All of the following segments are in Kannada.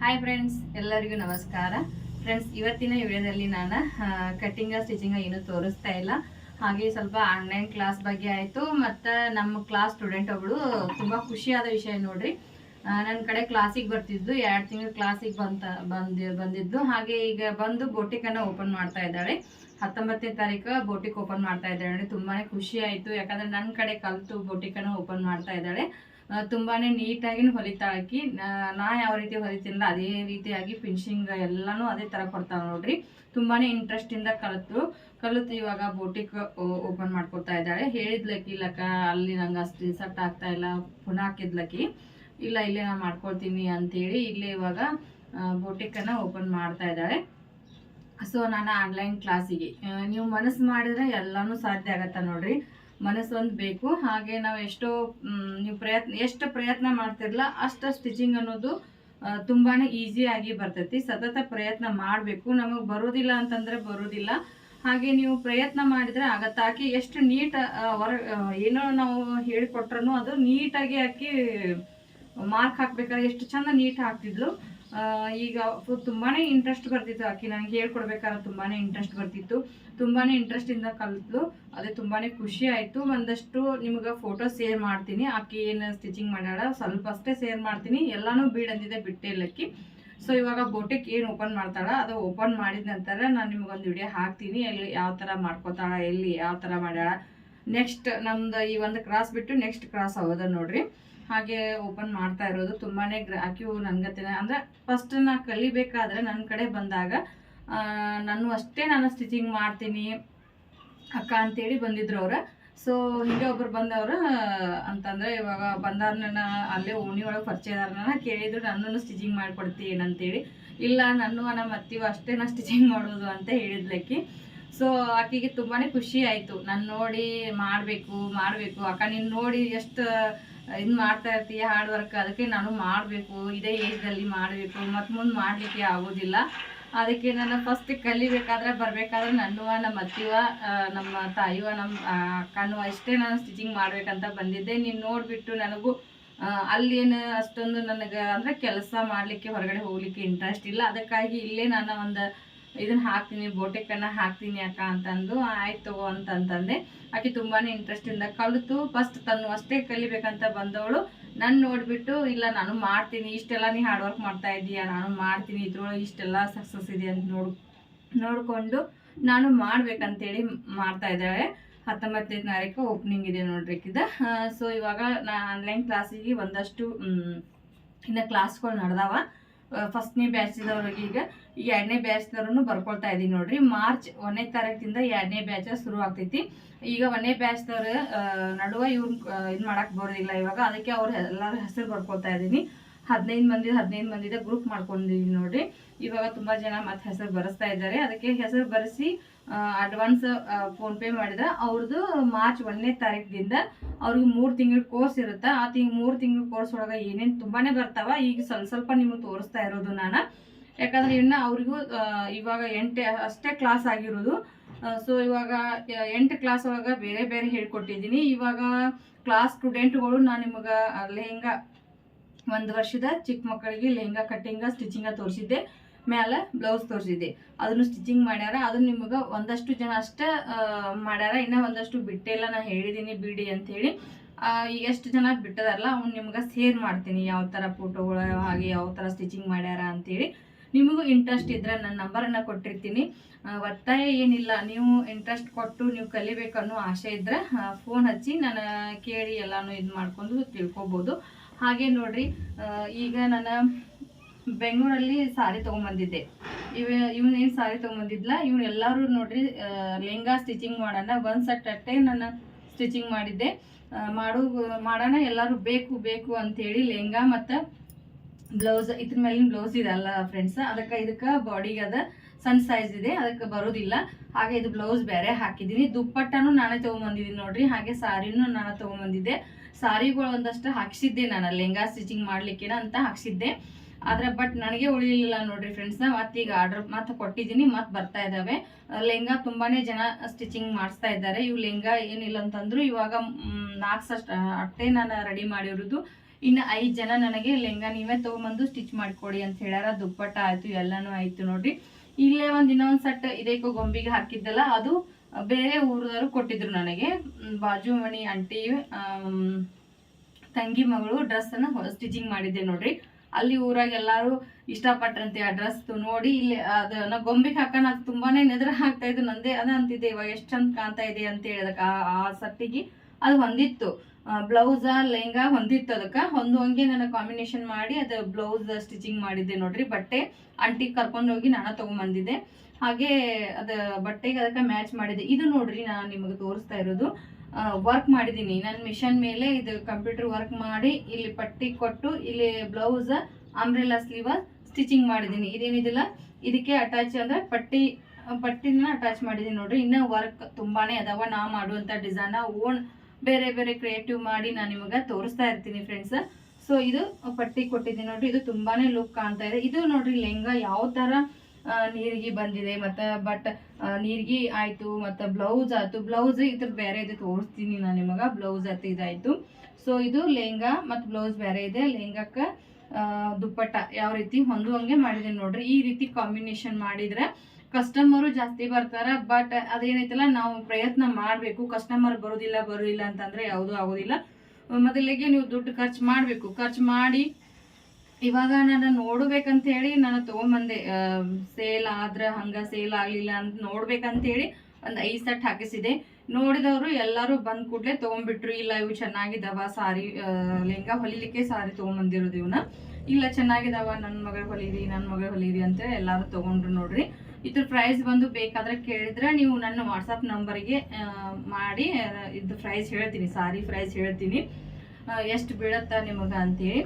ಹಾಯ್ ಫ್ರೆಂಡ್ಸ್ ಎಲ್ಲರಿಗೂ ನಮಸ್ಕಾರ. ಫ್ರೆಂಡ್ಸ್ ಇವತ್ತಿನ ವಿಡಿಯೋದಲ್ಲಿ ನಾನು ಕಟ್ಟಿಂಗ ಸ್ಟಿಚಿಂಗ ಏನು ತೋರಿಸ್ತಾ ಇಲ್ಲ. ಹಾಗೆ ಸ್ವಲ್ಪ ಆನ್ಲೈನ್ ಕ್ಲಾಸ್ ಬಗ್ಗೆ ಆಯಿತು. ಮತ್ತು ನಮ್ಮ ಕ್ಲಾಸ್ ಸ್ಟೂಡೆಂಟ್ ಒಬ್ಳು ತುಂಬ ಖುಷಿಯಾದ ವಿಷಯ ನೋಡ್ರಿ. ನನ್ನ ಕಡೆ ಕ್ಲಾಸಿಗೆ ಬರ್ತಿದ್ದು, ಎರಡು ತಿಂಗಳು ಕ್ಲಾಸಿಗೆ ಬಂತ, ಬಂದಿ, ಬಂದಿದ್ದು. ಹಾಗೆ ಈಗ ಬಂದು ಬೋಟಿಕನ್ನು ಓಪನ್ ಮಾಡ್ತಾ ಇದ್ದಾಳೆ. ಹತ್ತೊಂಬತ್ತನೇ ತಾರೀಕು ಬೋಟಿಕ್ ಓಪನ್ ಮಾಡ್ತಾ ಇದ್ದಾಳೆ. ನೋಡಿ ತುಂಬಾ ಖುಷಿ ಆಯಿತು. ಯಾಕಂದರೆ ನನ್ನ ಕಡೆ ಕಲಿತು ಬೋಟಿಕನ್ನು ಓಪನ್ ಮಾಡ್ತಾ ಇದ್ದಾಳೆ. ತುಂಬಾನೇ ನೀಟಾಗಿ ಹೊಲಿತಾಳಕಿ ನಾ- ನಾ ಯಾವ ರೀತಿ ಹೊಲಿತೀನಲ್ಲ ಅದೇ ರೀತಿಯಾಗಿ ಫಿನಿಶಿಂಗ್ ಎಲ್ಲಾನು ಅದೇ ತರ ಕೊಡ್ತಾಳ ನೋಡ್ರಿ. ತುಂಬಾನೇ ಇಂಟ್ರೆಸ್ಟ್ ಇಂದ ಕಲಿತು ಕಲಿತು ಇವಾಗ ಬೋಟಿಕ್ ಓಪನ್ ಮಾಡ್ಕೊತಾ ಇದ್ದಾಳೆ. ಹೇಳಿದ್ಲಕ್ಕಿ ಇಲ್ಲಕ್ಕ ಅಲ್ಲಿ ನಂಗೆ ಅಷ್ಟು ಸೆಟ್ ಆಗ್ತಾ ಇಲ್ಲ, ಪುನಃ ಹಾಕಿದ್ಲಕ್ಕಿ ಇಲ್ಲ, ಇಲ್ಲೇ ನಾ ಮಾಡ್ಕೊಳ್ತೀನಿ ಅಂತೇಳಿ ಇಲ್ಲೇ ಇವಾಗ ಬೋಟಿಕನ್ನು ಓಪನ್ ಮಾಡ್ತಾ ಇದ್ದಾಳೆ. ಸೊ ನಾನು ಆನ್ಲೈನ್ ಕ್ಲಾಸಿಗೆ ನೀವು ಮನಸ್ಸು ಮಾಡಿದ್ರೆ ಎಲ್ಲಾನು ಸಾಧ್ಯ ಆಗತ್ತ ನೋಡ್ರಿ. ಮನಸ್ಸು ಒಂದು ಬೇಕು. ಹಾಗೆ ನಾವು ಎಷ್ಟೋ ನೀವು ಪ್ರಯತ್ನ, ಎಷ್ಟು ಪ್ರಯತ್ನ ಮಾಡ್ತಿರಲ್ಲ ಅಷ್ಟು ಸ್ಟಿಚಿಂಗ್ ಅನ್ನೋದು ತುಂಬಾ ಈಸಿಯಾಗಿ ಬರ್ತೈತಿ. ಸತತ ಪ್ರಯತ್ನ ಮಾಡಬೇಕು. ನಮಗೆ ಬರೋದಿಲ್ಲ ಅಂತಂದರೆ ಬರೋದಿಲ್ಲ. ಹಾಗೆ ನೀವು ಪ್ರಯತ್ನ ಮಾಡಿದರೆ ಆಗತ್ತೆ. ಆಕೆ ಎಷ್ಟು ನೀಟ್ ಹೊರ ಏನೋ ನಾವು ಹೇಳಿಕೊಟ್ರೂ ಅದು ನೀಟಾಗಿ ಹಾಕಿ, ಮಾರ್ಕ್ ಹಾಕ್ಬೇಕಾದ್ರೆ ಎಷ್ಟು ಚಂದ ನೀಟ್ ಹಾಕ್ತಿದ್ಲು. ಈಗ ತುಂಬಾ ಇಂಟ್ರೆಸ್ಟ್ ಬರ್ತಿತ್ತು ಆಕಿ ನನಗೆ ಹೇಳ್ಕೊಡ್ಬೇಕಾದ್ರೆ ತುಂಬಾ ಇಂಟ್ರೆಸ್ಟ್ ಬರ್ತಿತ್ತು. ತುಂಬಾ ಇಂಟ್ರೆಸ್ಟಿಂದ ಕಲಿತ್ಲು. ಅದೇ ತುಂಬಾ ಖುಷಿ ಆಯ್ತು. ಒಂದಷ್ಟು ನಿಮ್ಗೆ ಫೋಟೋ ಶೇರ್ ಮಾಡ್ತೀನಿ. ಆಕಿ ಏನು ಸ್ಟಿಚಿಂಗ್ ಮಾಡ್ಯಾಳ, ಸ್ವಲ್ಪ ಅಷ್ಟೇ ಶೇರ್ ಮಾಡ್ತೀನಿ. ಎಲ್ಲಾನು ಬೀಡಂದಿದೆ ಬಿಟ್ಟೇ ಇಲ್ಲಕ್ಕಿ ಸೊ ಇವಾಗ ಬೋಟಿಕ್ ಏನು ಓಪನ್ ಮಾಡ್ತಾಳ, ಅದು ಓಪನ್ ಮಾಡಿದ ನಂತರ ನಾನು ನಿಮ್ಗೊಂದು ವಿಡಿಯೋ ಹಾಕ್ತೀನಿ. ಎಲ್ಲಿ ಯಾವ ಥರ ಮಾಡ್ಕೋತಾಳ, ಎಲ್ಲಿ ಯಾವ ಥರ ಮಾಡ್ಯಾಳ. ನೆಕ್ಸ್ಟ್ ನಮ್ದು ಈ ಒಂದು ಕ್ರಾಸ್ ಬಿಟ್ಟು ನೆಕ್ಸ್ಟ್ ಕ್ರಾಸ್ ಆಗೋದ ನೋಡ್ರಿ. ಹಾಗೆ ಓಪನ್ ಮಾಡ್ತಾ ಇರೋದು. ತುಂಬಾನೇ ಗ್ರ ಆಕಿವು ನನ್ಗತಿನ ಅಂದ್ರೆ ಫಸ್ಟ್ ನಾ ಕಲಿಬೇಕಾದ್ರೆ ನನ್ನ ಕಡೆ ಬಂದಾಗ ನಾನು ಅಷ್ಟೇ ನಾನು ಸ್ಟಿಚಿಂಗ್ ಮಾಡ್ತೀನಿ, ಅಕ್ಕ ಅಂತೇಳಿ ಬಂದಿದ್ರು ಅವ್ರ. ಸೊ ಹಿಂಗೆ ಒಬ್ರು ಬಂದವ್ರು, ಅಂತಂದ್ರೆ ಇವಾಗ ಬಂದವ್ರನ್ನ ಅಲ್ಲೇ ಓಣಿ ಒಳಗೆ ಪರಿಚಯದಾರನ ಕೇಳಿದ್ರು, ನನ್ನನ್ನು ಸ್ಟಿಚಿಂಗ್ ಮಾಡ್ಕೊಡ್ತಿ ಏನಂತೇಳಿ. ಇಲ್ಲ, ನನ್ನ ನಮ್ಮ ಅತ್ತಿವ ಅಷ್ಟೇ ನಾ ಸ್ಟಿಚಿಂಗ್ ಮಾಡೋದು, ಅಂತ ಹೇಳಿದ್ಲಕ್ಕಿ ಸೊ ಆಕೆಗೆ ತುಂಬಾನೇ ಖುಷಿ ಆಯಿತು. ನಾನು ನೋಡಿ ಮಾಡಬೇಕು ಮಾಡಬೇಕು. ಅಕ್ಕ, ನೀನು ನೋಡಿ ಎಷ್ಟು ಇದು ಮಾಡ್ತಾ ಇರ್ತೀಯ ಹಾರ್ಡ್ ವರ್ಕ್ ಅದಕ್ಕೆ ನಾನು ಮಾಡಬೇಕು, ಇದೇ ಏಜ್ದಲ್ಲಿ ಮಾಡಬೇಕು, ಮತ್ತು ಮುಂದೆ ಮಾಡಲಿಕ್ಕೆ ಆಗೋದಿಲ್ಲ. ಅದಕ್ಕೆ ನಾನು ಫಸ್ಟ್ ಕಲಿಬೇಕಾದ್ರೆ ಬರಬೇಕಾದ್ರೆ ನನ್ನುವ, ನಮ್ಮ ಅತ್ತಿವ ನಮ್ಮ ತಾಯಿವ ನಮ್ಮ ಅಕ್ಕನೂ ಅಷ್ಟೇ ನಾನು ಸ್ಟಿಚಿಂಗ್ ಮಾಡಬೇಕಂತ ಬಂದಿದ್ದೆ. ನೀನು ನೋಡಿಬಿಟ್ಟು ನನಗೂ ಅಲ್ಲೇನು ಅಷ್ಟೊಂದು ನನಗೆ ಅಂದರೆ ಕೆಲಸ ಮಾಡಲಿಕ್ಕೆ ಹೊರಗಡೆ ಹೋಗಲಿಕ್ಕೆ ಇಂಟ್ರೆಸ್ಟ್ ಇಲ್ಲ. ಅದಕ್ಕಾಗಿ ಇಲ್ಲೇ ನಾನು ಒಂದು ಇದನ್ನ ಹಾಕ್ತೀನಿ, ಬೋಟೆಕನ್ನ ಹಾಕ್ತೀನಿ ಅಕ್ಕ ಅಂತಂದು, ಆಯ್ತು ಅಂತಂತಂದೆ. ಆಕೆ ತುಂಬಾನೇ ಇಂಟ್ರೆಸ್ಟ್ ಇಂದ ಕಲಿತು ಫಸ್ಟ್ ತನ್ನು ಅಷ್ಟೇ ಕಲಿಬೇಕಂತ ಬಂದವಳು. ನಾನು ನೋಡ್ಬಿಟ್ಟು, ಇಲ್ಲ, ನಾನು ಮಾಡ್ತೀನಿ, ಇಷ್ಟೆಲ್ಲ ನೀ ಹಾರ್ಡ್ ವರ್ಕ್ ಮಾಡ್ತಾ ಇದೀಯ? ನಾನು ಮಾಡ್ತೀನಿ, ಇದ್ರೊಳಗೆ ಇಷ್ಟೆಲ್ಲ ಸಕ್ಸಸ್ ಇದೆ ಅಂತ ನೋಡ್ ನೋಡಿಕೊಂಡು, ನಾನು ಮಾಡ್ಬೇಕಂತೇಳಿ ಮಾಡ್ತಾ ಇದ್ದಾಳೆ ಹತ್ತೊಂಬತ್ತನೇ ತಾರೀಕು ಓಪನಿಂಗ್ ಇದೆ ನೋಡ್ರಿ ಇದು ಸೊ ಇವಾಗ ನಾ ಆನ್ಲೈನ್ ಕ್ಲಾಸಿಗೆ ಒಂದಷ್ಟು ಇನ್ನು ಕ್ಲಾಸ್ಗಳು ನಡೆದಾವ. ಫಸ್ಟ್ನೇ ಬ್ಯಾಚ್ದವ್ರಿಗೆ ಈಗ ಈ ಎರಡನೇ ಬ್ಯಾಚ್ದವ್ರನ್ನು ಬರ್ಕೊಳ್ತಾ ಇದ್ದೀನಿ ನೋಡ್ರಿ. ಮಾರ್ಚ್ ಒಂದನೇ ತಾರೀಕಿಂದ ಎರಡನೇ ಬ್ಯಾಚ್ ಶುರು ಆಗ್ತೈತಿ. ಈಗ ಒಂದನೇ ಬ್ಯಾಚ್ದವ್ರು ನಡುವೆ ಇವ್ರು ಇದು ಮಾಡಕ್ ಬರೋದಿಲ್ಲ ಇವಾಗ. ಅದಕ್ಕೆ ಅವ್ರು ಎಲ್ಲರ ಹೆಸರು ಬರ್ಕೊಳ್ತಾ ಇದ್ದೀನಿ ಹದಿನೈದು ಮಂದಿ, ಹದಿನೈದು ಮಂದಿದ ಗ್ರೂಪ್ ಮಾಡ್ಕೊಂಡಿದೀನಿ ನೋಡ್ರಿ. ಇವಾಗ ತುಂಬಾ ಜನ ಮತ್ತೆ ಹೆಸರು ಬರೆಸ್ತಾ ಇದ್ದಾರೆ. ಅದಕ್ಕೆ ಹೆಸರು ಬರೆಸಿ ಅಡ್ವಾನ್ಸ್ ಫೋನ್ ಪೇ ಮಾಡಿದ್ರೆ ಅವ್ರದ್ದು ಮಾರ್ಚ್ ಒಂದನೇ ತಾರೀಕಿನಿಂದ ಅವ್ರಿಗೆ ಮೂರು ತಿಂಗಳ ಕೋರ್ಸ್ ಇರುತ್ತೆ. ಆ ತಿಂಗ್, ಮೂರು ತಿಂಗಳ ಕೋರ್ಸ್ ಒಳಗೆ ಏನೇನು ತುಂಬಾನೇ ಬರ್ತಾವ, ಈಗ ಸ್ವಲ್ಪ ಸ್ವಲ್ಪ ನಿಮಗೆ ತೋರಿಸ್ತಾ ಇರೋದು ನಾನು. ಯಾಕಂದ್ರೆ ಇನ್ನು ಅವ್ರಿಗೂ ಇವಾಗ ಎಂಟೆ, ಅಷ್ಟೇ ಕ್ಲಾಸ್ ಆಗಿರೋದು. ಸೊ ಇವಾಗ ಎಂಟು ಕ್ಲಾಸ್ ಒಳಗೆ ಬೇರೆ ಬೇರೆ ಹೇಳ್ಕೊಟ್ಟಿದ್ದೀನಿ. ಇವಾಗ ಕ್ಲಾಸ್ ಸ್ಟೂಡೆಂಟ್ಗಳು ನಾನು ನಿಮಗೆ ಲೆಹೆಂಗಾ, ಒಂದು ವರ್ಷದ ಚಿಕ್ಕ ಮಕ್ಕಳಿಗೆ ಲೆಹಂಗಾ ಕಟ್ಟಿಂಗ ಸ್ಟಿಚಿಂಗ ತೋರಿಸಿದ್ದೆ. ಮ್ಯಾಲೆ ಬ್ಲೌಸ್ ತೋರಿಸಿದೆ ಅದನ್ನು ಸ್ಟಿಚಿಂಗ್ ಮಾಡ್ಯಾರ. ಅದು ನಿಮಗೆ ಒಂದಷ್ಟು ಜನ ಅಷ್ಟೇ ಮಾಡ್ಯಾರ. ಇನ್ನೂ ಒಂದಷ್ಟು ಬಿಟ್ಟೆಲ್ಲ ನಾ ಹೇಳಿದ್ದೀನಿ ಬಿಡಿ ಅಂತ ಈಗ ಎಷ್ಟು ಜನ ಬಿಟ್ಟದಾರಲ್ಲ, ಅವ್ನು ನಿಮ್ಗೆ ಸೇರ್ ಮಾಡ್ತೀನಿ ಯಾವ ಥರ ಫೋಟೋಗಳು ಹಾಗೆ ಯಾವ ಥರ ಸ್ಟಿಚಿಂಗ್ ಮಾಡ್ಯಾರ ಅಂತೇಳಿ ನಿಮಗೂ ಇಂಟ್ರೆಸ್ಟ್ ಇದ್ರೆ ನನ್ನ ನಂಬರನ್ನು ಕೊಟ್ಟಿರ್ತೀನಿ. ಒತ್ತಾಯ ಏನಿಲ್ಲ, ನೀವು ಇಂಟ್ರೆಸ್ಟ್ ಕೊಟ್ಟು ನೀವು ಕಲಿಬೇಕನ್ನೋ ಆಸೆ ಇದ್ರೆ ಫೋನ್ ಹಚ್ಚಿ ನಾನು ಕೇಳಿ ಎಲ್ಲಾನು ಇದು ಮಾಡ್ಕೊಂಡು ತಿಳ್ಕೊಬೋದು. ಹಾಗೆ ನೋಡ್ರಿ ಈಗ ನಾನು ಬೆಂಗಳೂರಲ್ಲಿ ಸಾರಿ ತೊಗೊಂಬಂದಿದ್ದೆ. ಇವ, ಇವನ್ ಏನು ಸಾರಿ ತೊಗೊಂಬಂದಿದ್ಲ? ಇವ್ನು ಎಲ್ಲರೂ ನೋಡ್ರಿ ಲೆಹಂಗಾ ಸ್ಟಿಚಿಂಗ್ ಮಾಡೋಣ, ಒಂದು ಸೆಟ್ ಅಟ್ಟೆ ನಾನು ಸ್ಟಿಚಿಂಗ್ ಮಾಡಿದ್ದೆ ಮಾಡು, ಮಾಡೋಣ, ಎಲ್ಲರೂ ಬೇಕು ಬೇಕು ಅಂತೇಳಿ ಲೆಹಂಗಾ ಮತ್ತು ಬ್ಲೌಸ್, ಇದ್ರ ಮೇಲಿನ ಬ್ಲೌಸ್ ಇದಲ್ಲ ಫ್ರೆಂಡ್ಸ್ ಅದಕ್ಕೆ ಇದಕ್ಕೆ ಬಾಡಿಗೆ ಅದ ಸಣ್ಣ ಸೈಜ್ ಇದೆ, ಅದಕ್ಕೆ ಬರೋದಿಲ್ಲ. ಹಾಗೆ ಇದು ಬ್ಲೌಸ್ ಬೇರೆ ಹಾಕಿದ್ದೀನಿ. ದುಪ್ಪಟ್ಟನು ನಾನೇ ತೊಗೊಂಬಂದಿದ್ದೀನಿ ನೋಡ್ರಿ. ಹಾಗೆ ಸಾರಿನೂ ನಾನು ತೊಗೊಂಬಂದಿದ್ದೆ. ಸಾರಿಗಳು ಒಂದಷ್ಟು ಹಾಕ್ಸಿದ್ದೆ ನಾನು, ಲೆಹಂಗಾ ಸ್ಟಿಚಿಂಗ್ ಮಾಡ್ಲಿಕ್ಕೆ ಅಂತ ಹಾಕ್ಸಿದ್ದೆ. ಆದ್ರೆ ಬಟ್ ನನಗೆ ಉಳಿಲಿಲ್ಲ ನೋಡ್ರಿ ಫ್ರೆಂಡ್ಸ್ ಮತ್ತೆ ಈಗ ಆರ್ಡರ್ ಮತ್ತೆ ಕೊಟ್ಟಿದ್ದೀನಿ, ಮತ್ತೆ ಬರ್ತಾ ಇದಾವೆ. ಲೆಹಂಗಾ ತುಂಬಾನೇ ಜನ ಸ್ಟಿಚಿಂಗ್ ಮಾಡಿಸ್ತಾ ಇದ್ದಾರೆ. ಇವು ಲೆಹಂಗಾ ಏನಿಲ್ಲ ಅಂತಂದ್ರು ಇವಾಗ ನಾಲ್ಕು ಅಟ್ಟೆ ನಾನು ರೆಡಿ ಮಾಡಿರೋದು. ಇನ್ನು ಐದು ಜನ ನನಗೆ ಲೆಹಂಗಾ ನೀವೇ ತೊಗೊಂಬಂದು ಸ್ಟಿಚ್ ಮಾಡಿಕೊಡಿ ಅಂತ ಹೇಳ್ಯಾರ. ದುಪ್ಪಟ್ಟ ಆಯಿತು, ಎಲ್ಲನೂ ಆಯಿತು ನೋಡ್ರಿ. ಇಲ್ಲೇ ಒಂದು ಇನ್ನೊಂದು ಸಟ್ ಇದಕ್ಕೆ ಗೊಂಬಿಗೆ ಹಾಕಿದ್ದಲ್ಲ, ಅದು ಬೇರೆ ಊರದವರು ಕೊಟ್ಟಿದ್ರು ನನಗೆ. ಬಾಜು ಮಣಿ ಆಂಟಿ ತಂಗಿ ಮಗಳು ಡ್ರೆಸ್ಸನ್ನು ಸ್ಟಿಚಿಂಗ್ ಮಾಡಿದ್ದೆ ನೋಡ್ರಿ. ಅಲ್ಲಿ ಊರಾಗ ಎಲ್ಲಾರು ಇಷ್ಟಪಟ್ರಂತೆ ಆ ಡ್ರೆಸ್ ನೋಡಿ, ಇಲ್ಲಿ ಅದ ನಾ ಗೊಂಬಿಗೆ ಹಾಕೋಣ ಅದು ತುಂಬಾನೇ ನೆದ್ರ ಹಾಕ್ತಾ ಇದ್ದು ನಂದೇ ಅದ ಅಂತಿದ್ದೆ. ಇವಾಗ ಎಷ್ಟು ಚಂದ ಕಾಣ್ತಾ ಇದೆ ಅಂತ ಹೇಳಿದಕ್ಕೆ ಆ ಸಟ್ಟಿಗೆ ಅದು ಹೊಂದಿತ್ತು. ಬ್ಲೌಸ ಲೆಹಂಗಾ ಹೊಂದಿತ್ತು ಅದಕ್ಕೆ. ಹೊಂದುವಂಗೆ ನಾನು ಕಾಂಬಿನೇಷನ್ ಮಾಡಿ ಅದು ಬ್ಲೌಸ್ ಸ್ಟಿಚಿಂಗ್ ಮಾಡಿದ್ದೆ ನೋಡ್ರಿ. ಬಟ್ಟೆ ಅಂಟಿ ಕರ್ಕೊಂಡು ಹೋಗಿ ನಾನು ತಗೊಂಬಂದಿದ್ದೆ. ಹಾಗೆ ಅದ ಬಟ್ಟೆಗೆ ಅದಕ್ಕೆ ಮ್ಯಾಚ್ ಮಾಡಿದೆ ಇದು ನೋಡ್ರಿ ನಾನು ನಿಮಗೆ ತೋರಿಸ್ತಾ ಇರೋದು. ವರ್ಕ್ ಮಾಡಿದ್ದೀನಿ ನನ್ನ ಮಿಷನ್ ಮೇಲೆ ಇದು ಕಂಪ್ಯೂಟರ್ ವರ್ಕ್ ಮಾಡಿ ಇಲ್ಲಿ ಪಟ್ಟಿ ಕೊಟ್ಟು ಇಲ್ಲಿ ಬ್ಲೌಸ್ ಅಂಬ್ರೆಲಾ ಸ್ಲೀವ ಸ್ಟಿಚಿಂಗ್ ಮಾಡಿದ್ದೀನಿ ಇದೇನಿದಿಲ್ಲ? ಇದಕ್ಕೆ ಅಟ್ಯಾಚ್ ಅಂದ್ರೆ ಪಟ್ಟಿ ಪಟ್ಟಿನ ಅಟ್ಯಾಚ್ ಮಾಡಿದ್ದೀನಿ ನೋಡ್ರಿ. ಇನ್ನೂ ವರ್ಕ್ ತುಂಬಾನೇ ಅದಾವ. ನಾ ಮಾಡುವಂಥ ಡಿಸೈನ್ ಓನ್ ಬೇರೆ ಬೇರೆ ಕ್ರಿಯೇಟಿವ್ ಮಾಡಿ ನಾನು ನಿಮಗೆ ತೋರಿಸ್ತಾ ಇರ್ತೀನಿ ಫ್ರೆಂಡ್ಸ್ ಸೊ ಇದು ಪಟ್ಟಿ ಕೊಟ್ಟಿದ್ದೀನಿ ನೋಡ್ರಿ. ಇದು ತುಂಬಾನೇ ಲುಕ್ ಕಾಣ್ತಾ ಇದೆ. ಇದು ನೋಡ್ರಿ ಲೆಹಂಗಾ ಯಾವ ಆ, ನೀರಿಗೆ ಬಂದಿದೆ, ಮತ್ತೆ ಬಟ್ ನೀರಿಗೆ ಆಯಿತು, ಮತ್ತೆ ಬ್ಲೌಸ್ ಆಯಿತು. ಬ್ಲೌಸ್ ಇದ್ರ ಬೇರೆ ಇದೆ, ತೋರಿಸ್ತೀನಿ ನಾನು ನಿಮಗೆ. ಬ್ಲೌಸ್ ಆಯ್ತು, ಇದಾಯಿತು. ಸೊ ಇದು ಲೆಹಂಗಾ ಮತ್ತು ಬ್ಲೌಸ್ ಬೇರೆ ಇದೆ. ಲೆಹಂಗಾಕ್ಕ ದುಪ್ಪಟ್ಟ ಯಾವ ರೀತಿ ಹೊಂದುವಂಗೆ ಮಾಡಿದೆ ನೋಡ್ರಿ. ಈ ರೀತಿ ಕಾಂಬಿನೇಷನ್ ಮಾಡಿದ್ರೆ ಕಸ್ಟಮರು ಜಾಸ್ತಿ ಬರ್ತಾರೆ ಬಟ್ ಅದೇನೈತಲ್ಲ, ನಾವು ಪ್ರಯತ್ನ ಮಾಡಬೇಕು. ಕಸ್ಟಮರ್ ಬರೋದಿಲ್ಲ ಬರೋದಿಲ್ಲ ಅಂತಂದ್ರೆ ಯಾವುದೂ ಆಗೋದಿಲ್ಲ. ಮೊದಲಿಗೆ ನೀವು ದುಡ್ಡು ಖರ್ಚು ಮಾಡಬೇಕು. ಖರ್ಚು ಮಾಡಿ ಇವಾಗ ನಾನು ನೋಡ್ಬೇಕಂತ ಹೇಳಿ ನಾನು ತಗೊಂಬಂದೆ ಸೇಲ್ ಆದ್ರ ಹಂಗ ಸೇಲ್ ಆಗ್ಲಿಲ್ಲ ಅಂತ ನೋಡ್ಬೇಕಂತ ಹೇಳಿ ಒಂದ್ ಐದ್ ಸೆಟ್ ಹಾಕಿಸಿದೆ. ನೋಡಿದವರು ಎಲ್ಲರೂ ಬಂದ್ ಕೂಡ್ಲೆ ತಗೊಂಡ್ಬಿಟ್ರು ಇಲ್ಲ, ಇವು ಚೆನ್ನಾಗಿದಾವ ಸಾರಿ ಲೆಂಗ ಹೊಲಿಲಿಕ್ಕೆ ಸಾರಿ ತೊಗೊಂಬಂದಿರೋದು ಇವನ್ನ ಇಲ್ಲ, ಚೆನ್ನಾಗಿದಾವ ನನ್ನ ಮಗಳ ಹೊಲಿರಿ ನನ್ನ ಮಗಳ ಹೊಲಿರಿ ಅಂತ ಎಲ್ಲಾರು ತಗೊಂಡ್ರು ನೋಡ್ರಿ. ಇದ್ರ ಪ್ರೈಸ್ ಬಂದು ಬೇಕಾದ್ರೆ ಕೇಳಿದ್ರೆ ನೀವು ನನ್ನ ವಾಟ್ಸಪ್ ನಂಬರ್ಗೆ ಮಾಡಿ ಇದು ಇದ್ರ ಪ್ರೈಸ್ ಹೇಳ್ತೀನಿ, ಸಾರಿ ಪ್ರೈಸ್ ಹೇಳ್ತೀನಿ. ಎಷ್ಟು ಬೀಳತ್ತ ನಿಮಗ ಅಂತೇಳಿ.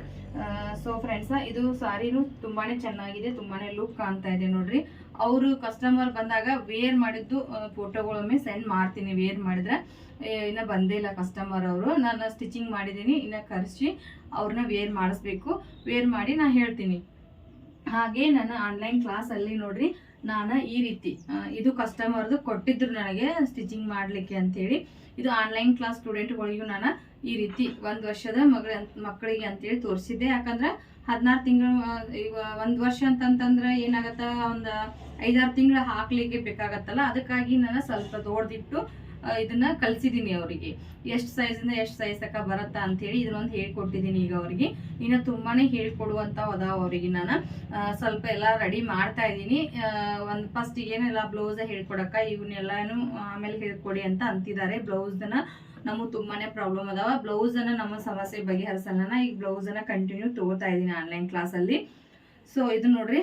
ಸೊ ಫ್ರೆಂಡ್ಸ್ ಇದು ಸಾರಿನೂ ತುಂಬಾನೇ ಚೆನ್ನಾಗಿದೆ, ತುಂಬಾನೇ ಲುಕ್ ಕಾಣ್ತಾ ಇದೆ ನೋಡ್ರಿ. ಅವರು ಕಸ್ಟಮರ್ ಬಂದಾಗ ವೇರ್ ಮಾಡಿದ್ದು ಫೋಟೋಗಳೊಮ್ಮೆ ಸೆಂಡ್ ಮಾಡ್ತೀನಿ ವೇರ್ ಮಾಡಿದ್ರೆ. ಇನ್ನ ಬಂದೇ ಇಲ್ಲ ಕಸ್ಟಮರ್ ಅವರು. ನಾನು ಸ್ಟಿಚಿಂಗ್ ಮಾಡಿದ್ದೀನಿ, ಇನ್ನ ಕರೆಸಿ ಅವ್ರನ್ನ ವೇರ್ ಮಾಡಿಸ್ಬೇಕು. ವೇರ್ ಮಾಡಿ ನಾ ಹೇಳ್ತೀನಿ. ಹಾಗೆ ನನ್ನ ಆನ್ಲೈನ್ ಕ್ಲಾಸ್ ಅಲ್ಲಿ ನೋಡ್ರಿ, ನಾನು ಈ ರೀತಿ ಇದು ಕಸ್ಟಮರ್ದು ಕೊಟ್ಟಿದ್ರು ನನಗೆ ಸ್ಟಿಚಿಂಗ್ ಮಾಡಲಿಕ್ಕೆ ಅಂತೇಳಿ. ಇದು ಆನ್ಲೈನ್ ಕ್ಲಾಸ್ ಸ್ಟೂಡೆಂಟ್ಗಳಿಗೂ ನಾನು ಈ ರೀತಿ ಒಂದು ವರ್ಷದ ಮಗಳ ಮಕ್ಕಳಿಗೆ ಅಂತೇಳಿ ತೋರಿಸಿದ್ದೆ. ಯಾಕಂದ್ರೆ ಹದಿನಾರು ತಿಂಗಳು ಈಗ ಒಂದು ವರ್ಷ ಅಂತಂತಂದ್ರೆ ಏನಾಗತ್ತ ಒಂದು ಐದಾರು ತಿಂಗಳು ಹಾಕ್ಲಿಕ್ಕೆ ಬೇಕಾಗತ್ತಲ್ಲ ಅದಕ್ಕಾಗಿ ನಾನು ಸ್ವಲ್ಪ ದೊಡ್ದಿಟ್ಟು ಆ, ಇದನ್ನ ಕಲ್ಸಿದೀನಿ ಅವರಿಗೆ. ಎಷ್ಟು ಸೈಜಿಂದ ಎಷ್ಟು ಸೈಜ್ ತಕ್ಕ ಬರುತ್ತಾ ಅಂತೇಳಿ ಇದನ್ನೊಂದು ಹೇಳ್ಕೊಟ್ಟಿದ್ದೀನಿ ಈಗ ಅವರಿಗೆ. ಇನ್ನು ತುಂಬಾ ಹೇಳ್ಕೊಡುವಂತ ಅದಾವ ಅವರಿಗೆ ನಾನು. ಸ್ವಲ್ಪ ಎಲ್ಲ ರೆಡಿ ಮಾಡ್ತಾ ಇದ್ದೀನಿ. ಒಂದು ಫಸ್ಟ್ ಏನೆಲ್ಲ ಬ್ಲೌಸ್ ಹೇಳ್ಕೊಡಕ್ಕ ಇವನ್ನೆಲ್ಲಾನು ಆಮೇಲೆ ಹೇಳ್ಕೊಡಿ ಅಂತ ಅಂತಿದ್ದಾರೆ. ಬ್ಲೌಸ್ನ ನಮಗೆ ತುಂಬಾ ಪ್ರಾಬ್ಲಮ್ ಅದಾವ. ಬ್ಲೌಸ್ ಅನ್ನ ನಮ್ಮ ಸಮಸ್ಯೆ ಬಗೆಹರಿಸೋಣ ಈಗ ಬ್ಲೌಸ್ ಅನ್ನ ಕಂಟಿನ್ಯೂ ತಗೋತಾ ಇದ್ದೀನಿ ಆನ್ಲೈನ್ ಕ್ಲಾಸ್ ಅಲ್ಲಿ. ಸೊ ಇದು ನೋಡ್ರಿ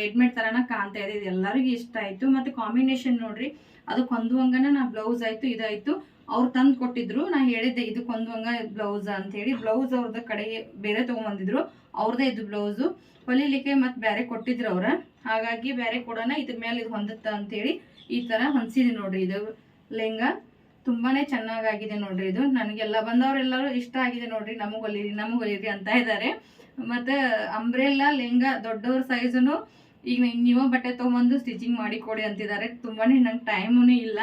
ರೆಡಿಮೇಡ್ ಥರನ ಕಾಣ್ತಾ ಇದೆ. ಇದು ಎಲ್ಲರಿಗೂ ಇಷ್ಟ ಆಯ್ತು. ಮತ್ತೆ ಕಾಂಬಿನೇಷನ್ ನೋಡ್ರಿ ಅದಕ್ಕೆ ಹಂಗನ ನಾ ಬ್ಲೌಸ್ ಆಯ್ತು, ಇದಾಯ್ತು. ಅವ್ರು ತಂದು ಕೊಟ್ಟಿದ್ರು. ನಾ ಹೇಳಿದ್ದೆ ಇದಕ್ಕೆ ಹೊಂದುವಂಗ ಬ್ಲೌಸ್ ಅಂತ ಹೇಳಿ. ಬ್ಲೌಸ್ ಅವ್ರದ ಕಡೆ ಬೇರೆ ತಗೊಂಬಂದಿದ್ರು. ಅವ್ರದೇ ಇದು ಬ್ಲೌಸು ಹೊಲಿಲಿಕ್ಕೆ ಮತ್ತೆ ಬೇರೆ ಕೊಟ್ಟಿದ್ರು ಅವ್ರ. ಹಾಗಾಗಿ ಬೇರೆ ಕೊಡೋಣ, ಇದ್ರ ಮೇಲೆ ಇದು ಹೊಂದುತ್ತ ಅಂತೇಳಿ ಈ ತರ ಹೊಂದಿಸಿದೆ ನೋಡ್ರಿ ಇದು ಲೆಹಂಗಾ. ತುಂಬಾನೇ ಚೆನ್ನಾಗಾಗಿದೆ ನೋಡ್ರಿ ಇದು. ನನಗೆಲ್ಲ ಬಂದವರೆಲ್ಲರೂ ಇಷ್ಟ ಆಗಿದೆ ನೋಡ್ರಿ. ನಮಗೆ ಹೊಲಿರಿ ನಮಗೆ ಹೊಲಿರಿ ಅಂತ ಇದ್ದಾರೆ ಮತ್ತೆ ಅಂಬ್ರೆಲ್ಲಾ ಲೆಹಂಗಾ ದೊಡ್ಡವ್ರ ಸೈಜುನು ಈಗ ನೀವು ಬಟ್ಟೆ ತೊಗೊಂಬಂದು ಸ್ಟಿಚಿಂಗ್ ಮಾಡಿ ಕೊಡಿ ಅಂತಿದ್ದಾರೆ. ತುಂಬಾ ನಂಗೆ ಟೈಮೂ ಇಲ್ಲ.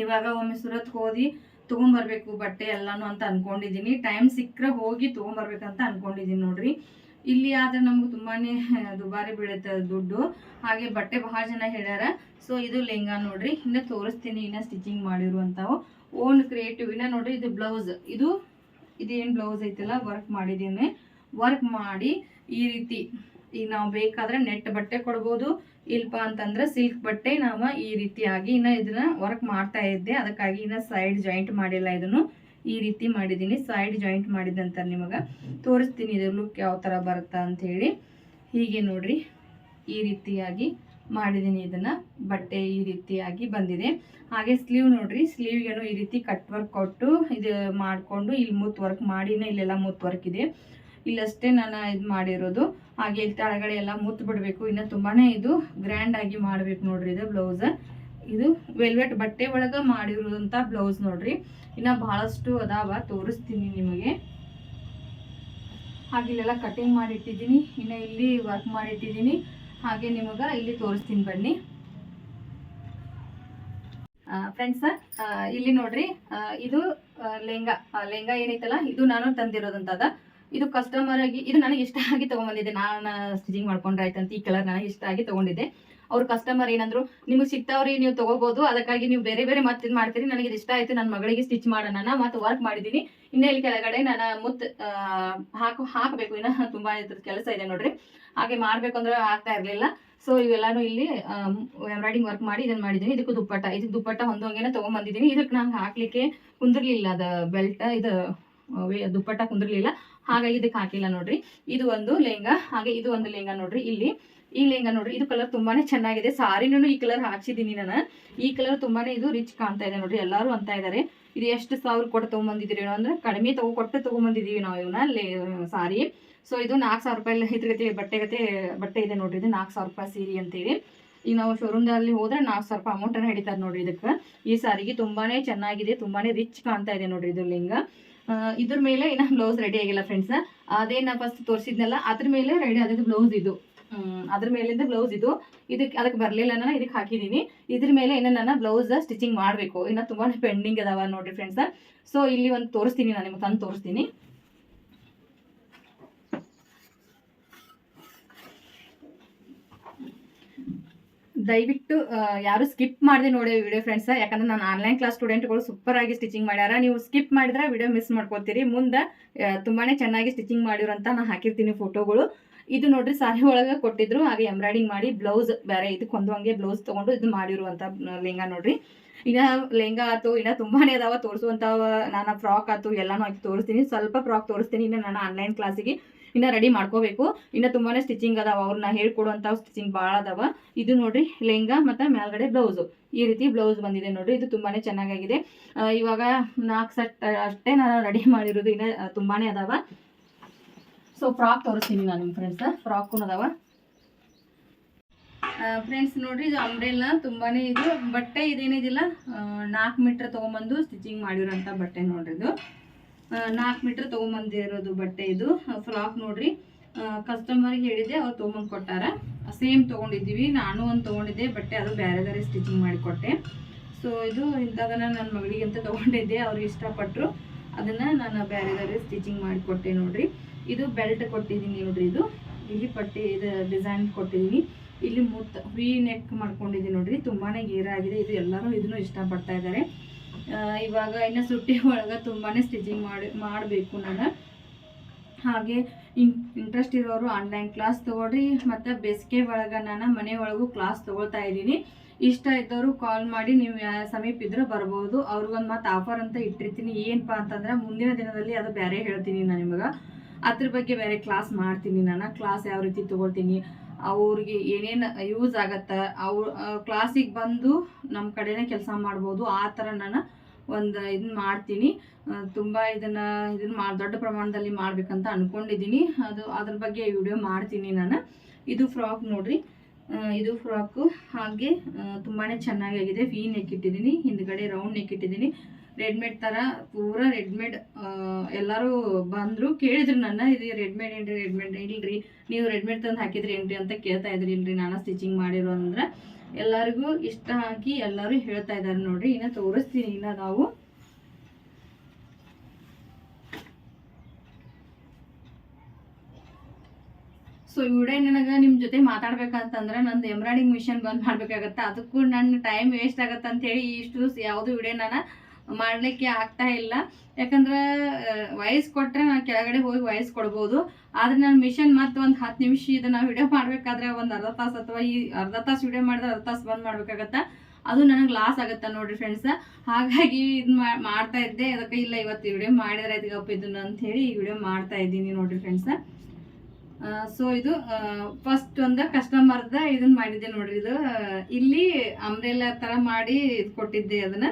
ಇವಾಗ ಒಮ್ಮೆ ಸುರತ್ ಹೋಗಿ ತೊಗೊಂಬರ್ಬೇಕು ಬಟ್ಟೆ ಎಲ್ಲಾನು ಅಂತ ಅಂದ್ಕೊಂಡಿದ್ದೀನಿ ಟೈಮ್ ಸಿಕ್ಕರೆ ಹೋಗಿ ತೊಗೊಂಬರ್ಬೇಕಂತ ಅನ್ಕೊಂಡಿದ್ದೀನಿ ನೋಡ್ರಿ. ಇಲ್ಲಿ ಆದ್ರೆ ನಮ್ಗೆ ತುಂಬಾ ದುಬಾರಿ ಬೀಳುತ್ತೆ ದುಡ್ಡು. ಹಾಗೆ ಬಟ್ಟೆ ಬಹಳ ಜನ ಹೇಳ್ಯಾರ. ಸೊ ಇದು ಲೆಹಂಗಾ ನೋಡ್ರಿ. ಇನ್ನು ತೋರಿಸ್ತೀನಿ, ಇನ್ನು ಸ್ಟಿಚಿಂಗ್ ಮಾಡಿರುವಂಥವು. ಓನ್ ಕ್ರಿಯೇಟಿವ್ ಇನ್ನ ನೋಡ್ರಿ, ಇದು ಬ್ಲೌಸ್ ಇದು, ಇದೇನು ಬ್ಲೌಸ್ ಐತಲ್ಲ ವರ್ಕ್ ಮಾಡಿದ್ದೀನಿ. ವರ್ಕ್ ಮಾಡಿ ಈ ರೀತಿ ಈಗ ನಾವು ಬೇಕಾದ್ರೆ ನೆಟ್ ಬಟ್ಟೆ ಕೊಡ್ಬೋದು, ಇಲ್ಪ ಅಂತಂದ್ರೆ ಸಿಲ್ಕ್ ಬಟ್ಟೆ ನಾವು ಈ ರೀತಿಯಾಗಿ ಇನ್ನ ಇದನ್ನ ವರ್ಕ್ ಮಾಡ್ತಾ ಇದ್ದೆ. ಅದಕ್ಕಾಗಿ ಇನ್ನ ಸೈಡ್ ಜಾಯಿಂಟ್ ಮಾಡಿಲ್ಲ ಇದನ್ನು. ಈ ರೀತಿ ಮಾಡಿದ್ದೀನಿ. ಸೈಡ್ ಜಾಯಿಂಟ್ ಮಾಡಿದಂತ ನಿಮಗೆ ತೋರಿಸ್ತೀನಿ ಇದು ಲುಕ್ ಯಾವ ತರ ಬರುತ್ತಾ ಅಂತ ಹೇಳಿ ಹೀಗೆ ನೋಡ್ರಿ. ಈ ರೀತಿಯಾಗಿ ಮಾಡಿದ್ದೀನಿ ಇದನ್ನ. ಬಟ್ಟೆ ಈ ರೀತಿಯಾಗಿ ಬಂದಿದೆ. ಹಾಗೆ ಸ್ಲೀವ್ ನೋಡ್ರಿ. ಸ್ಲೀವ್ಗೇನು ಈ ರೀತಿ ಕಟ್ ವರ್ಕ್ ಕೊಟ್ಟು ಇದು ಮಾಡಿಕೊಂಡು ಇಲ್ಲಿ ಮೂತ್ ವರ್ಕ್ ಮಾಡಿನೇ ಇಲ್ಲೆಲ್ಲ ಮೂತ್ ವರ್ಕ್ ಇದೆ. ಇಲ್ಲಷ್ಟೇ ನಾನು ಇದು ಮಾಡಿರೋದು. ಹಾಗೆ ಇಲ್ಲಿ ಕೆಳಗಡೆ ಎಲ್ಲ ಮುತ್ತು ಬಿಡಬೇಕು. ಇನ್ನು ತುಂಬಾನೇ ಇದು ಗ್ರ್ಯಾಂಡ್ ಆಗಿ ಮಾಡ್ಬೇಕು ನೋಡ್ರಿ ಇದು ಬ್ಲೌಸ್ ಇದು ವೆಲ್ವೆಟ್ ಬಟ್ಟೆ ಒಳಗ ಮಾಡಿರೋದಂಥ ಬ್ಲೌಸ್ ನೋಡ್ರಿ. ಇನ್ನ ಬಹಳಷ್ಟು ಅದಾವ, ತೋರಿಸ್ತೀನಿ ನಿಮಗೆ. ಹಾಗೆ ಇಲ್ಲೆಲ್ಲ ಕಟಿಂಗ್ ಮಾಡಿ ಇಟ್ಟಿದ್ದೀನಿ ಇನ್ನು ಇಲ್ಲಿ ವರ್ಕ್ ಮಾಡಿ ಇಟ್ಟಿದ್ದೀನಿ ಹಾಗೆ ನಿಮಗೆ ಇಲ್ಲಿ ತೋರಿಸ್ತೀನಿ ಬನ್ನಿ. ಫ್ರೆಂಡ್ಸ್ ಇಲ್ಲಿ ನೋಡ್ರಿ ಇದು ಲೆಹಂಗಾ. ಲೆಹಂಗಾ ಏನೈತಲ್ಲ, ಇದು ನಾನು ತಂದಿರೋದಂತದ. ಇದು ಕಸ್ಟಮರ್ ಆಗಿ, ಇದು ನನಗೆ ಇಷ್ಟ ಆಗಿ ತಗೊಂಡಿದ್ದೆ ನಾನು ಸ್ಟಿಚಿಂಗ್ ಮಾಡ್ಕೊಂಡ್ರೆ ಆಯ್ತಂತ ಈ ಕಲರ್ ನನಗೆ ಇಷ್ಟ ಆಗಿ ತಗೊಂಡಿದ್ದೆ. ಅವ್ರ ಕಸ್ಟಮರ್ ಏನಂದ್ರು, ನಿಮ್ಗೆ ಸಿಗ್ತಾವ್ರಿ ನೀವು ತಗೋಬಹುದು ಅದಕ್ಕಾಗಿ ನೀವು ಬೇರೆ ಬೇರೆ ಮತ್ತೆ ಇದು ಮಾಡ್ತೀರಿ. ನನಗೆ ಇದು ಇಷ್ಟ ಆಯ್ತು. ನನ್ನ ಮಗಳಿಗೆ ಸ್ಟಿಚ್ ಮಾಡೋಣ ಮತ್ತೆ ವರ್ಕ್ ಮಾಡಿದ್ದೀನಿ. ಇನ್ನ ಇಲ್ಲಿ ಕೆಳಗಡೆ ನಾನು ಮುತ್ ಹಾಕು, ಹಾಕಬೇಕು. ಇನ್ನ ತುಂಬಾ ಕೆಲಸ ಇದೆ ನೋಡ್ರಿ. ಹಾಗೆ ಮಾಡ್ಬೇಕು ಅಂದ್ರೆ ಆಗ್ತಾ ಇರ್ಲಿಲ್ಲ. ಸೊ ಇವೆಲ್ಲಾನು ಇಲ್ಲಿ ಎಂಬ್ರಾಯ್ಡಿಂಗ್ ವರ್ಕ್ ಮಾಡಿ ಇದನ್ನ ಮಾಡಿದ್ದೀನಿ. ಇದಕ್ಕೂ ದುಪ್ಪಟ್ಟ ಇದಕ್ಕೆ ದುಪ್ಪಟ್ಟ ಹೊಂದೋಂಗೆನೆ ತಗೊಂಡ್ಬಂದಿದ್ದೀನಿ ಇದಕ್ಕೆ ನಾನು ಹಾಕ್ಲಿಕ್ಕೆ ಕುಂದಿರ್ಲಿಲ್ಲ. ಅದ ಬೆಲ್ಟ್ ಇದು ದುಪ್ಪಟ್ಟ ಕುಂದಿರ್ಲಿಲ್ಲ. ಹಾಗಾಗಿ ಇದಕ್ಕೆ ಹಾಕಿಲ್ಲ ನೋಡ್ರಿ. ಇದು ಒಂದು ಲೆಹಂಗಾ, ಹಾಗೆ ಇದು ಒಂದು ಲೆಹಂಗಾ ನೋಡ್ರಿ ಇಲ್ಲಿ. ಈ ಲೆಹಂಗಾ ನೋಡ್ರಿ, ಇದು ಕಲರ್ ತುಂಬಾನೇ ಚೆನ್ನಾಗಿದೆ. ಸಾರಿನೂ ಈ ಕಲರ್ ಹಾಕ್ಸಿದೀನಿ ನಾನು. ಈ ಕಲರ್ ತುಂಬಾನೇ ಇದು ರಿಚ್ ಕಾಣ್ತಾ ಇದೆ ನೋಡ್ರಿ, ಎಲ್ಲರೂ ಅಂತ ಇದ್ದಾರೆ ಇದು ಎಷ್ಟು ಸಾವಿರ ಕೊಟ್ಟು ತಗೊಂಬಂದಿದ್ದೀರಿ ಅಂದ್ರೆ, ಕಡಿಮೆ ತಗೋ, ಕೊಟ್ಟು ತಗೊಂಬಂದಿದೀವಿ ನಾವು ಇವನ್ನ ಸಾರಿ. ಸೊ ಇದು ನಾಲ್ಕು ಸಾವಿರ ರೂಪಾಯಿ ಇದ್ರ ಗತಿ ಬಟ್ಟೆ ಬಟ್ಟೆ ಇದೆ ನೋಡ್ರಿ, ಇದು ನಾಲ್ಕು ಸಾವಿರ ರೂಪಾಯಿ ಸೀರೆ ಅಂತೇಳಿ. ಈಗ ನಾವು ಶೋರೂಮ್ದಲ್ಲಿ ಹೋದ್ರೆ ನಾಲ್ಕು ಸಾವಿರ ರೂಪಾಯಿ ಅಮೌಂಟ್ ಅನ್ನ ಹಿಡಿತಾರೆ ನೋಡ್ರಿ ಇದಕ್ಕೆ. ಈ ಸಾರಿಗೆ ತುಂಬಾನೇ ಚೆನ್ನಾಗಿದೆ, ತುಂಬಾನೇ ರಿಚ್ ಕಾಣ್ತಾ ಇದೆ ನೋಡ್ರಿ ಇದು ಲಿಂಗ ಇದ್ರ ಮೇಲೆ ಇನ್ನ ಬ್ಲೌಸ್ ರೆಡಿ ಆಗಿಲ್ಲ ಫ್ರೆಂಡ್ಸ್ ಅದೇ ನಾ ಫಸ್ಟ್ ತೋರಿಸಿದ್ನಲ್ಲ, ಅದ್ರ ಮೇಲೆ ರೆಡಿ ಆದದ್ದು ಬ್ಲೌಸ್ ಇದು. ಅದ್ರ ಮೇಲಿಂದ ಬ್ಲೌಸ್ ಇದು. ಇದಕ್ಕೆ ಅದಕ್ಕೆ ಬರಲಿಲ್ಲ ನಾನು ಇದಕ್ಕೆ ಹಾಕಿದ್ದೀನಿ ಇದ್ರ ಮೇಲೆ ಇನ್ನು ನನ್ನ ಬ್ಲೌಸ್ ಸ್ಟಿಚಿಂಗ್ ಮಾಡಬೇಕು. ಇನ್ನು ತುಂಬಾ ಪೆಂಡಿಂಗ್ ಅದಾವ ನೋಡ್ರಿ ಫ್ರೆಂಡ್ಸ್ ಸೊ ಇಲ್ಲಿ ಒಂದು ತೋರಿಸ್ತೀನಿ ನಾನು, ನಿಮ್ಗೆ ತಂದು ತೋರಿಸ್ತೀನಿ. ದಯವಿಟ್ಟು ಯಾರು ಸ್ಕಿಪ್ ಮಾಡಿದೆ ನೋಡಿ ವಿಡಿಯೋ ಫ್ರೆಂಡ್ಸ್ ಯಾಕಂದ್ರೆ ನಾನು ಆನ್ಲೈನ್ ಕ್ಲಾಸ್ ಸ್ಟೂಡೆಂಟ್ಗಳು ಸೂಪರ್ ಆಗಿ ಸ್ಟಿಚಿಂಗ್ ಮಾಡ್ಯಾರ. ನೀವು ಸ್ಕಿಪ್ ಮಾಡಿದ್ರೆ ವಿಡಿಯೋ ಮಿಸ್ ಮಾಡ್ಕೊತೀರಿ. ಮುಂದೆ ತುಂಬಾನೇ ಚೆನ್ನಾಗಿ ಸ್ಟಿಚಿಂಗ್ ಮಾಡಿರೋ ಅಂತ ನಾನು ಹಾಕಿರ್ತೀನಿ ಫೋಟೋಗಳು ಇದು ನೋಡ್ರಿ ಸಾರಿ ಒಳಗೆ ಕೊಟ್ಟಿದ್ರು. ಹಾಗೆ ಎಂಬ್ರಾಯ್ಡಿಂಗ್ ಮಾಡಿ ಬ್ಲೌಸ್ ಬೇರೆ ಇದಕ್ಕೆ ಹೊಂದುವಂಗೆ ಬ್ಲೌಸ್ ತಗೊಂಡು ಇದು ಮಾಡಿರುವಂಥ ಲೆಹಂಗಾ ನೋಡ್ರಿ. ಇನ್ನ ಲೆಹಂಗಾ ಆತು, ಇನ್ನ ತುಂಬಾನೇ ಅದಾವ ತೋರಿಸುವಂತ ನಾನು ಫ್ರಾಕ್ ಆಯ್ತು ಎಲ್ಲಾನು ಹಾಕಿ ತೋರಿಸ್ತೀನಿ. ಸ್ವಲ್ಪ ಫ್ರಾಕ್ ತೋರಿಸ್ತೀನಿ. ಇನ್ನು ನಾನು ಆನ್ಲೈನ್ ಕ್ಲಾಸಿಗೆ ಇನ್ನ ರೆಡಿ ಮಾಡ್ಕೋಬೇಕು. ಇನ್ನ ತುಂಬಾನೇ ಸ್ಟಿಚಿಂಗ್ ಅದಾವ. ಅವ್ರನ್ನ ಹೇಳ್ಕೊಡುವಂಥ ಸ್ಟಿಚಿಂಗ್ ಭಾಳ ಅದಾವ. ಇದು ನೋಡ್ರಿ ಲೆಹಂಗಾ ಮತ್ತೆ ಮೇಲ್ಗಡೆ ಬ್ಲೌಸ್ ಈ ರೀತಿ ಬ್ಲೌಸ್ ಬಂದಿದೆ ನೋಡ್ರಿ. ಇದು ತುಂಬಾನೇ ಚೆನ್ನಾಗಾಗಿದೆ. ಇವಾಗ ನಾಲ್ಕು ಸೆಟ್, ಅಷ್ಟೇ ನಾನು ರೆಡಿ ಮಾಡಿರೋದು ಇನ್ನ ತುಂಬಾನೇ ಅದಾವ. ಸೊ ಫ್ರಾಕ್ ತೋರಿಸ್ತೀನಿ ನಾನು ನಿಮ್ಮ ಫ್ರೆಂಡ್ಸ್ ಫ್ರಾಕು ಅದಾವ. ಫ್ರೆಂಡ್ಸ್ ನೋಡ್ರಿ, ಇದು ಅಂಬ್ರೆಲ್ಲ ತುಂಬಾನೇ ಇದು. ಬಟ್ಟೆ ಇದೇನಿದಿಲ್ಲ. ನಾಲ್ಕು ಮೀಟ್ರ್ ತೊಗೊಂಬಂದು ಸ್ಟಿಚಿಂಗ್ ಮಾಡಿರೋಂಥ ಬಟ್ಟೆ ನೋಡ್ರಿ ಇದು. ನಾಲ್ಕು ಮೀಟ್ರ್ ತೊಗೊಂಬಂದಿರೋದು ಬಟ್ಟೆ ಇದು. ಫ್ರಾಕ್ ನೋಡ್ರಿ. ಕಸ್ಟಮರ್ಗೆ ಹೇಳಿದೆ ಅವ್ರು ತೊಗೊಂಬಂದು ಕೊಟ್ಟಾರ. ಸೇಮ್ ತೊಗೊಂಡಿದ್ದೀವಿ, ನಾನು ಒಂದು ತೊಗೊಂಡಿದ್ದೆ, ಬಟ್ಟೆ ಅದು ಬೇರೆ ಬೇರೆ ಸ್ಟಿಚಿಂಗ್ ಮಾಡಿಕೊಟ್ಟೆ. ಸೊ ಇದು ಇಂಥದನ್ನು ನನ್ನ ಮಗಳಿಗೆ ಅಂತ ತೊಗೊಂಡಿದ್ದೆ, ಅವ್ರು ಇಷ್ಟಪಟ್ಟರು ಅದನ್ನು ನಾನು ಬೇರೆ ಬೇರೆ ಸ್ಟಿಚಿಂಗ್ ಮಾಡಿಕೊಟ್ಟೆ ನೋಡ್ರಿ. ಇದು ಬೆಲ್ಟ್ ಕೊಟ್ಟಿದ್ದೀನಿ ನೋಡ್ರಿ ಇದು. ಇಲ್ಲಿ ಪಟ್ಟಿ, ಇದು ಡಿಸೈನ್ ಕೊಟ್ಟಿದ್ದೀನಿ. ಇಲ್ಲಿ ಮುತ್ತ ವಿ ನೆಕ್ ಮಾಡ್ಕೊಂಡಿದ್ದೀನಿ ನೋಡ್ರಿ. ತುಂಬಾ ಗೇರ ಆಗಿದೆ. ಇದು ಎಲ್ಲರೂ ಇದನ್ನು ಇಷ್ಟಪಡ್ತಾ ಇದ್ದಾರೆ. ಇವಾಗ ಇನ್ನು ಸುಟ್ಟಿ ಒಳಗೆ ತುಂಬಾ ಸ್ಟಿಚಿಂಗ್ ಮಾಡಿ, ಮಾಡಬೇಕು ನಾನು. ಹಾಗೆ ಇನ್ ಇಂಟ್ರೆಸ್ಟ್ ಇರೋರು ಆನ್ಲೈನ್ ಕ್ಲಾಸ್ ತೊಗೊಳ್ರಿ, ಮತ್ತು ಬೇಸಿಗೆ ಒಳಗೆ ನಾನು ಮನೆ ಒಳಗೂ ಕ್ಲಾಸ್ ತೊಗೊಳ್ತಾ ಇದ್ದೀನಿ. ಇಷ್ಟ ಇದ್ದವರು ಕಾಲ್ ಮಾಡಿ, ನೀವು ಸಮೀಪ ಇದ್ರೆ ಬರ್ಬೋದು. ಅವ್ರಿಗೊಂದು ಮತ್ತು ಆಫರ್ ಅಂತ ಇಟ್ಟಿರ್ತೀನಿ. ಏನಪ್ಪ ಅಂತಂದ್ರೆ ಮುಂದಿನ ದಿನದಲ್ಲಿ ಅದು ಬೇರೆ ಹೇಳ್ತೀನಿ ನಾನು ನಿಮಗೆ. ಅದ್ರ ಬಗ್ಗೆ ಬೇರೆ ಕ್ಲಾಸ್ ಮಾಡ್ತೀನಿ ನಾನು. ಕ್ಲಾಸ್ ಯಾವ ರೀತಿ ತಗೊಳ್ತೀನಿ? ಅವ್ರಿಗೆ ಏನೇನು ಯೂಸ್ ಆಗತ್ತೆ, ಅವ್ರ ಕ್ಲಾಸಿಗೆ ಬಂದು ನಮ್ಮ ಕಡೆನೇ ಕೆಲಸ ಮಾಡ್ಬೋದು, ಆ ಥರ ನಾನು ಒಂದು ಇದನ್ನ ಮಾಡ್ತೀನಿ. ತುಂಬ ಇದನ್ನು ಇದನ್ನ ಇದನ್ನ ಮಾ ದೊಡ್ಡ ಪ್ರಮಾಣದಲ್ಲಿ ಮಾಡಬೇಕಂತ ಅಂದ್ಕೊಂಡಿದ್ದೀನಿ ಅದು, ಅದ್ರ ಬಗ್ಗೆ ವಿಡಿಯೋ ಮಾಡ್ತೀನಿ ನಾನು. ಇದು ಫ್ರಾಕ್ ನೋಡ್ರಿ. ಇದು ಫ್ರಾಕು ಹಾಗೆ ತುಂಬಾ ತುಂಬಾನೇ ಚೆನ್ನಾಗಿದೆ ವಿ ನೆಕ್ ಇಟ್ಟಿದ್ದೀನಿ ಹಿಂದ್ಗಡೆ ರೌಂಡ್ ನೆಕ್ ಇಟ್ಟಿದ್ದೀನಿ ರೆಡ್ಮೇಡ್ ಥರ ಪೂರ ರೆಡ್ಮೇಡ್ ಎಲ್ಲರೂ ಬಂದರು, ಕೇಳಿದ್ರು ನನ್ನ, ಇದು ರೆಡ್ಮೇಡ್ ಏನ್ರಿ ರೆಡ್ಮೇಡ್ ಇಲ್ರಿ, ನೀವು ರೆಡ್ಮೇಡ್ ತಂದು ಹಾಕಿದ್ರಿ ಏನ್ರಿ ಅಂತ ಕೇಳ್ತಾ ಇದ್ರಿ ಇಲ್ರಿ, ನಾನು ಸ್ಟಿಚಿಂಗ್ ಮಾಡಿರೋ ಅಂದ್ರೆ? ಎಲ್ಲರಿಗೂ ಇಷ್ಟ ಹಾಕಿ ಎಲ್ಲರೂ ಹೇಳ್ತಾ ಇದ್ದಾರೆ ನೋಡ್ರಿ, ಇನ್ನು ತೋರಿಸ್ತೀನಿ, ಇನ್ನ ನಾವು. ಸೊ ಇವಡೆ ನನಗೆ ನಿಮ್ಮ ಜೊತೆ ಮಾತಾಡ್ಬೇಕಂತಂದ್ರೆ ನಂದು ಎಂಬ್ರಾಯ್ಡಿಂಗ್ ಮಿಷನ್ ಬಂದ್ ಮಾಡ್ಬೇಕಾಗತ್ತೆ, ಅದಕ್ಕೂ ನನ್ನ ಟೈಮ್ ವೇಸ್ಟ್ ಆಗತ್ತೆ ಅಂತ ಹೇಳಿ ಇಷ್ಟು, ಯಾವುದು ವಿಡಿಯೋ ನಾನು ಮಾಡಲಿಕ್ಕೆ ಆಗ್ತಾ ಇಲ್ಲ. ಯಾಕಂದ್ರೆ ವಾಯ್ಸ್ ಕೊಟ್ಟರೆ ನಾನು ಕೆಳಗಡೆ ಹೋಗಿ ವಾಯ್ಸ್ ಕೊಡ್ಬೋದು. ಆದ್ರೆ ನಾನು ಮಿಷನ್ ಮತ್ತೆ ಒಂದು ಹತ್ತು ನಿಮಿಷ ಇದನ್ನ ವಿಡಿಯೋ ಮಾಡಬೇಕಾದ್ರೆ ಒಂದು ಅರ್ಧ ತಾಸು ಅಥವಾ ಈ ಅರ್ಧ ತಾಸು ವಿಡಿಯೋ ಮಾಡಿದ್ರೆ ಅರ್ಧ ತಾಸು ಬಂದ್ ಮಾಡ್ಬೇಕಾಗತ್ತೆ? ಅದು ನನಗೆ ಲಾಸ್ ಆಗುತ್ತೆ ನೋಡ್ರಿ ಫ್ರೆಂಡ್ಸ್ ಹಾಗಾಗಿ ಇದು ಮಾಡ್ತಾ ಇದ್ದೆ. ಅದಕ್ಕೆ ಇಲ್ಲ, ಇವತ್ತು ವಿಡಿಯೋ ಮಾಡಿದ್ರೆ ಇದಗಪ್ಪ ಇದನ್ನ ಅಂತ ಹೇಳಿ ಈ ವಿಡಿಯೋ ಮಾಡ್ತಾ ಇದ್ದೀನಿ ನೋಡ್ರಿ ಫ್ರೆಂಡ್ಸ್ ಸೊ ಇದು ಫಸ್ಟ್ ಒಂದು ಕಸ್ಟಮರ್ದ ಇದನ್ನ ಮಾಡಿದ್ದೆ ನೋಡ್ರಿ ಇದು. ಇಲ್ಲಿ ಅಂಬ್ರೆಲ್ಲ ತರ ಮಾಡಿ ಕೊಟ್ಟಿದ್ದೆ ಅದನ್ನ.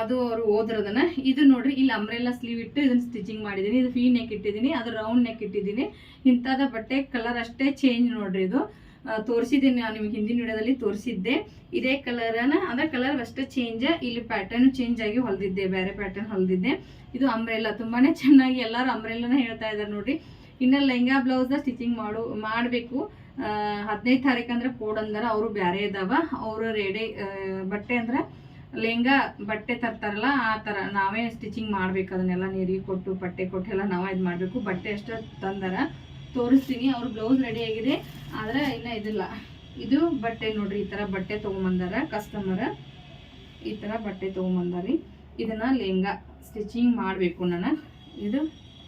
ಅದು ಅವರು ಓದಿರೋದನ್ನ. ಇದು ನೋಡ್ರಿ, ಇಲ್ಲಿ ಅಂಬ್ರೆಲ್ಲ ಸ್ಲೀವ್ ಇಟ್ಟು ಇದನ್ನ ಸ್ಟಿಚಿಂಗ್ ಮಾಡಿದ್ದೀನಿ ಇದು ಫೀ ನೆಕ್ ಇಟ್ಟಿದ್ದೀನಿ ಅದು ರೌಂಡ್ ನೆಕ್ ಇಟ್ಟಿದ್ದೀನಿ ಇಂಥದ ಬಟ್ಟೆ ಕಲರ್ ಅಷ್ಟೇ ಚೇಂಜ್ ನೋಡ್ರಿ ಇದು. ತೋರಿಸಿದ್ದೀನಿ ನಾನು ನಿಮ್ಗೆ ಹಿಂದಿನ ವಿಡಿಯೋದಲ್ಲಿ ತೋರಿಸಿದ್ದೆ. ಇದೇ ಕಲರನ ಅದೇ ಕಲರ್ ಅಷ್ಟೇ ಚೇಂಜ್ ಇಲ್ಲಿ ಪ್ಯಾಟರ್ನ್ ಚೇಂಜ್ ಆಗಿ ಹೊಲ್ದಿದ್ದೆ, ಬೇರೆ ಪ್ಯಾಟರ್ನ್ ಹೊಲ್ದಿದ್ದೆ. ಇದು ಅಂಬ್ರೆಲ್ಲ ತುಂಬಾನೇ ಚೆನ್ನಾಗಿ ಎಲ್ಲರೂ ಅಂಬ್ರೆಲ್ಲನ ಹೇಳ್ತಾ ಇದ್ದಾರೆ ನೋಡ್ರಿ. ಇನ್ನು ಲೆಹಂಗಾ ಬ್ಲೌಸ್ ಸ್ಟಿಚಿಂಗ್ ಮಾಡು, ಮಾಡಬೇಕು. ಹದಿನೈದು ತಾರೀಕು ಅಂದ್ರೆ ಕೋಡ್ ಅಂದ್ರೆ, ಅವರು ಬ್ಯಾರೆ ಇದಾವ. ಅವರು ರೆಡಿ ಬಟ್ಟೆ ಅಂದ್ರೆ ಲೆಹಂಗಾ ಬಟ್ಟೆ ತರ್ತಾರಲ್ಲ, ಆ ಥರ ನಾವೇ ಸ್ಟಿಚಿಂಗ್ ಮಾಡ್ಬೇಕು, ಅದನ್ನೆಲ್ಲ ನೀರಿಗೆ ಕೊಟ್ಟು, ಬಟ್ಟೆ ಕೊಟ್ಟು ಎಲ್ಲ ನಾವೇ ಇದು ಮಾಡಬೇಕು. ಬಟ್ಟೆ ಅಷ್ಟು ತಂದಾರ, ತೋರಿಸ್ತೀನಿ, ಅವ್ರ ಬ್ಲೌಸ್ ರೆಡಿ ಆಗಿದೆ. ಆದರೆ ಇನ್ನೂ ಇದಿಲ್ಲ. ಇದು ಬಟ್ಟೆ ನೋಡ್ರಿ, ಈ ಥರ ಬಟ್ಟೆ ತೊಗೊಂಬಂದಾರ ಕಸ್ಟಮರ್ ಈ ಥರ ಬಟ್ಟೆ ತೊಗೊಂಬಂದಾರಿ. ಇದನ್ನು ಲೆಹಂಗಾ ಸ್ಟಿಚಿಂಗ್ ಮಾಡಬೇಕು ನಾನು. ಇದು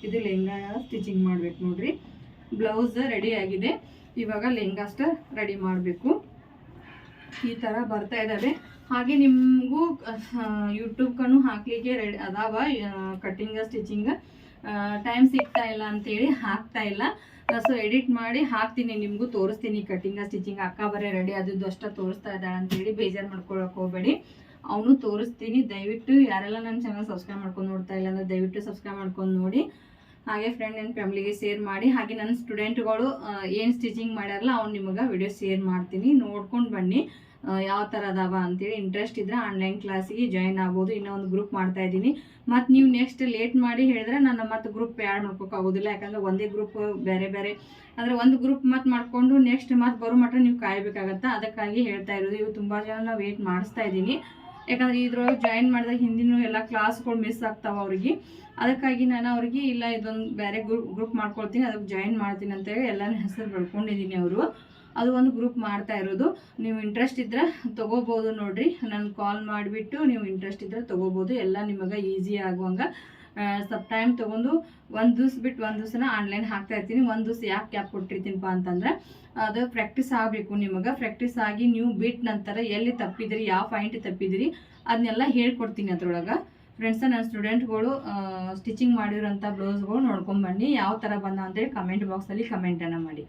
ಇದು ಲೆಹಂಗಾ ಸ್ಟಿಚಿಂಗ್ ಮಾಡ್ಬೇಕು ನೋಡ್ರಿ. ಬ್ಲೌಸ್ ರೆಡಿ ಆಗಿದೆ. ಇವಾಗ ಲೆಹಂಗಾ ಅಷ್ಟ ರೆಡಿ ಮಾಡಬೇಕು. ಈ ಥರ ಬರ್ತಾ ಇದ್ದಾವೆ ಹಾಗೆ ನಿಮಗೂ ಯೂಟ್ಯೂಬ್ ಕಣ್ಣು ಹಾಕ್ಲಿಕ್ಕೆ ರೆಡಿ, ಅದಾವ ಕಟ್ಟಿಂಗ ಸ್ಟಿಚಿಂಗ್ ಟೈಮ್ ಸಿಗ್ತಾ ಇಲ್ಲ ಅಂತೇಳಿ ಹಾಕ್ತಾ ಇಲ್ಲ. ಸೊ ಎಡಿಟ್ ಮಾಡಿ ಹಾಕ್ತೀನಿ, ನಿಮಗೂ ತೋರಿಸ್ತೀನಿ. ಕಟ್ಟಿಂಗ ಸ್ಟಿಚಿಂಗ್ ಅಕ್ಕ ಬರೀ ರೆಡಿ ಆದದ್ದು ಅಷ್ಟ ತೋರಿಸ್ತಾ ಇದ್ದಾಳೆ ಅಂತೇಳಿ ಬೇಜಾರು ಮಾಡ್ಕೊಳಕ್ ಹೋಗಬೇಡಿ. ಅವನು ತೋರಿಸ್ತೀನಿ, ದಯವಿಟ್ಟು ಯಾರೆಲ್ಲ ನನ್ನ ಚಾನಲ್ ಸಬ್ಸ್ಕ್ರೈಬ್ ಮಾಡ್ಕೊಂಡು ನೋಡ್ತಾ ಇಲ್ಲ ಅಂದರೆ ದಯವಿಟ್ಟು ಸಬ್ಸ್ಕ್ರೈಬ್ ಮಾಡ್ಕೊಂಡು ನೋಡಿ. ಹಾಗೆ ಫ್ರೆಂಡ್ ಆ್ಯಂಡ್ ಫ್ಯಾಮಿಲಿಗೆ ಶೇರ್ ಮಾಡಿ, ಹಾಗೆ ನನ್ನ ಸ್ಟೂಡೆಂಟ್ಗಳು ಏನು ಸ್ಟಿಚಿಂಗ್ ಮಾಡ್ಯಾರಲ್ಲ ಅವ್ನು ನಿಮಗೆ ವಿಡಿಯೋ ಶೇರ್ ಮಾಡ್ತೀನಿ. ನೋಡ್ಕೊಂಡು ಬನ್ನಿ. ಯಾವ ಥರ ಅದಾವ ಅಂತೇಳಿ ಇಂಟ್ರೆಸ್ಟ್ ಇದ್ರೆ ಆನ್ಲೈನ್ ಕ್ಲಾಸಿಗೆ ಜಾಯಿನ್ ಆಗ್ಬೋದು. ಇನ್ನೂ ಒಂದು ಗ್ರೂಪ್ ಮಾಡ್ತಾ ಇದ್ದೀನಿ. ಮತ್ತು ನೀವು ನೆಕ್ಸ್ಟ್ ಲೇಟ್ ಮಾಡಿ ಹೇಳಿದ್ರೆ ನಾನು ಮತ್ತೆ ಗ್ರೂಪ್ ಯಾಡ್ ಮಾಡ್ಕೋಕ್ಕಾಗೋದಿಲ್ಲ ಯಾಕಂದ್ರೆ ಒಂದೇ ಗ್ರೂಪ್ ಬೇರೆ ಬೇರೆ. ಅಂದರೆ ಒಂದು ಗ್ರೂಪ್ ಮತ್ತು ಮಾಡಿಕೊಂಡು ನೆಕ್ಸ್ಟ್ ಮತ್ತೆ ಬರೋ ಮಟ್ಟ ನೀವು ಕಾಯಬೇಕಾಗತ್ತಾ? ಅದಕ್ಕಾಗಿ ಹೇಳ್ತಾ ಇರೋದು. ಇವು ತುಂಬ ಜನ ವೇಟ್ ಮಾಡಿಸ್ತಾ ಇದ್ದೀನಿ. ಯಾಕಂದ್ರೆ ಇದ್ರೊಳಗೆ ಜಾಯಿನ್ ಮಾಡಿದಾಗ ಹಿಂದಿನ ಎಲ್ಲ ಕ್ಲಾಸ್ಗಳು ಮಿಸ್ ಆಗ್ತಾವ ಅವ್ರಿಗೆ. ಅದಕ್ಕಾಗಿ ನಾನು ಅವ್ರಿಗೆ, ಇಲ್ಲ, ಇದೊಂದು ಬೇರೆ ಗ್ರೂಪ್ ಗ್ರೂಪ್ ಮಾಡ್ಕೊಳ್ತೀನಿ, ಅದಕ್ಕೆ ಜಾಯಿನ್ ಮಾಡ್ತೀನಿ ಅಂತೇಳಿ ಎಲ್ಲನೂ ಹೆಸರು ಬರ್ಕೊಂಡಿದ್ದೀನಿ ಅವರು. ಅದು ಒಂದು ಗ್ರೂಪ್ ಮಾಡ್ತಾ ಇರೋದು. ನೀವು ಇಂಟ್ರೆಸ್ಟ್ ಇದ್ರೆ ತೊಗೋಬೋದು ನೋಡಿರಿ. ನಾನು ಕಾಲ್ ಮಾಡಿಬಿಟ್ಟು ನೀವು ಇಂಟ್ರೆಸ್ಟ್ ಇದ್ರೆ ತೊಗೋಬೋದು. ಎಲ್ಲ ನಿಮಗೆ ಈಸಿ ಆಗುವಂಗೆ. ಸ್ವಲ್ಪ ಟೈಮ್ ತೊಗೊಂಡು ಒಂದು ದಿವ್ಸ ಬಿಟ್ಟು ಒಂದು ದಿವ್ಸನ ಆನ್ಲೈನ್ ಹಾಕ್ತಾ ಇರ್ತೀನಿ. ಒಂದು ದಿವ್ಸ ಯಾಕೆ ಕ್ಯಾಪ್ ಕೊಟ್ಟಿರ್ತೀನಪ್ಪ ಅಂತಂದ್ರೆ, ಅದು ಪ್ರಾಕ್ಟೀಸ್ ಆಗಬೇಕು ನಿಮಗೆ. ಪ್ರಾಕ್ಟೀಸ್ ಆಗಿ ನೀವು ಬಿಟ್ ನಂತರ ಎಲ್ಲಿ ತಪ್ಪಿದಿರಿ ಯಾವ ಪಾಯಿಂಟ್ ತಪ್ಪಿದಿರಿ ಅದನ್ನೆಲ್ಲ ಹೇಳ್ಕೊಡ್ತೀನಿ ಅದ್ರೊಳಗೆ. ಫ್ರೆಂಡ್ಸ ನನ್ನ ಸ್ಟೂಡೆಂಟ್ಗಳು ಸ್ಟಿಚಿಂಗ್ ಮಾಡಿರೋಂಥ ಬ್ಲೌಸ್ಗಳು ನೋಡ್ಕೊಂಬನ್ನಿ ಯಾವ ಥರ ಬಂದ ಅಂತೇಳಿ ಕಮೆಂಟ್ ಬಾಕ್ಸಲ್ಲಿ ಕಮೆಂಟನ್ನು ಮಾಡಿ.